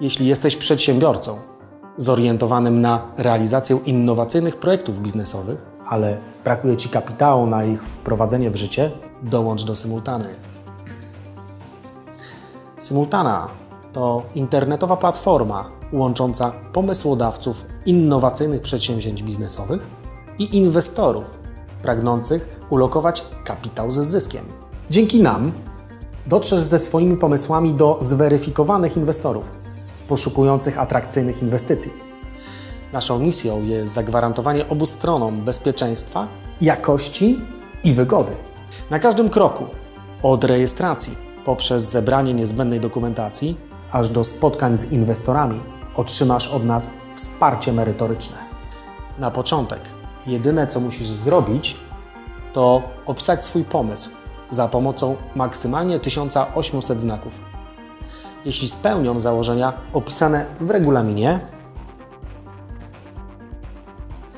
Jeśli jesteś przedsiębiorcą zorientowanym na realizację innowacyjnych projektów biznesowych, ale brakuje Ci kapitału na ich wprowadzenie w życie, dołącz do Symultany. Symultana to internetowa platforma łącząca pomysłodawców innowacyjnych przedsięwzięć biznesowych i inwestorów pragnących ulokować kapitał ze zyskiem. Dzięki nam dotrzesz ze swoimi pomysłami do zweryfikowanych inwestorów poszukujących atrakcyjnych inwestycji. Naszą misją jest zagwarantowanie obu stronom bezpieczeństwa, jakości i wygody. Na każdym kroku, od rejestracji poprzez zebranie niezbędnej dokumentacji, aż do spotkań z inwestorami, otrzymasz od nas wsparcie merytoryczne. Na początek, jedyne co musisz zrobić, to opisać swój pomysł za pomocą maksymalnie 1800 znaków. Jeśli spełnią założenia opisane w regulaminie,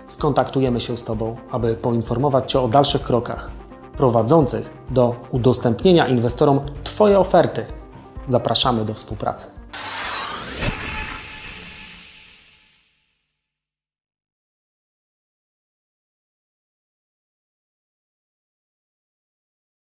skontaktujemy się z Tobą, aby poinformować Cię o dalszych krokach prowadzących do udostępnienia inwestorom Twojej oferty. Zapraszamy do współpracy.